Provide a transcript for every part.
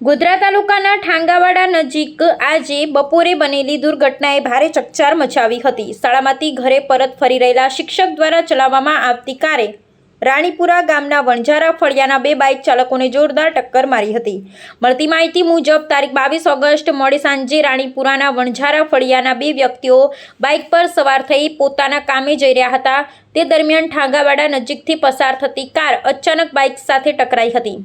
ગોધરા તાલુકાના ઠાંગાવાડા નજીક આજે બપોરે બનેલી દુર્ઘટનાએ ભારે ચકચાર મચાવી હતી. શાળામાંથી ઘરે પરત ફરી રહેલા શિક્ષક દ્વારા ચલાવવામાં આવતી કારે રાણીપુરા ગામના વણઝારા ફળિયાના બે બાઇક ચાલકોને જોરદાર ટક્કર મારી હતી. મળતી માહિતી મુજબ, તારીખ બાવીસ ઓગસ્ટ મોડી સાંજે રાણીપુરાના વણઝારા ફળિયાના બે વ્યક્તિઓ બાઇક પર સવાર થઈ પોતાના કામે જઈ રહ્યા હતા. તે દરમિયાન ઠાંગાવાડા નજીકથી પસાર થતી કાર અચાનક બાઇક સાથે ટકરાઈ હતી.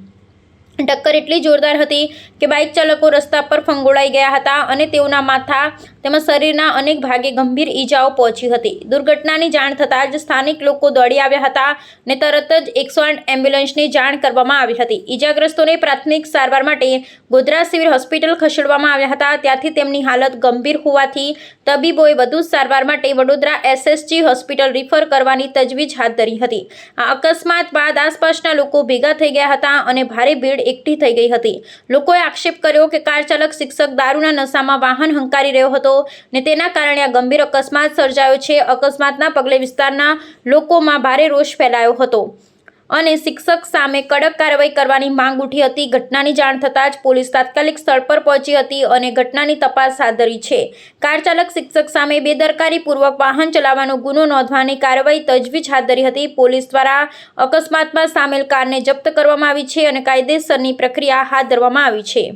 ટક્કર એટલી જોરદાર હતી કે બાઇક ચાલકો રસ્તા પર ફંગોળાઈ ગયા હતા અને તેઓના માથા તેમજ શરીરના અનેક ભાગે ગંભીર ઈજાઓ પહોંચી હતી. દુર્ઘટનાની જાણ થતાં જ સ્થાનિક લોકો દોડી આવ્યા હતા ને તરત જ એકસો આઠ એમ્બ્યુલન્સની જાણ કરવામાં આવી હતી. ઈજાગ્રસ્તોને પ્રાથમિક સારવાર માટે ગોધરા સિવિલ હોસ્પિટલ ખસેડવામાં આવ્યા હતા. ત્યાંથી તેમની હાલત ગંભીર હોવાથી તબીબોએ વધુ સારવાર માટે વડોદરા એસએસજી હોસ્પિટલ રિફર કરવાની તજવીજ હાથ ધરી હતી. આ અકસ્માત બાદ આસપાસના લોકો ભેગા થઈ ગયા હતા અને ભારે ભીડ એકઠી થઈ ગઈ હતી. લોકોએ આક્ષેપ કર્યો કે કાર ચાલક શિક્ષક દારૂના નશામાં વાહન હંકારી રહ્યો હતો. ને તેના કારણે આ ગંભીર અકસ્માત સર્જાયો છે. અકસ્માતના પગલે વિસ્તારના લોકોમાં ભારે રોષ ફેલાયો હતો અને શિક્ષક સામે કડક કાર્યવાહી કરવાની માંગ ઉઠી હતી. ઘટનાની જાણ થતાં જ પોલીસ તાત્કાલિક સ્થળ પર પહોંચી હતી અને ઘટનાની તપાસ હાથ ધરી છે. કાર ચાલક શિક્ષક સામે બેદરકારીપૂર્વક વાહન ચલાવવાનો ગુનો નોંધવાની કાર્યવાહી તજવીજ હાથ ધરી હતી. પોલીસ દ્વારા અકસ્માતમાં સામેલ કારને જપ્ત કરવામાં આવી છે અને કાયદેસરની પ્રક્રિયા હાથ ધરવામાં આવી છે.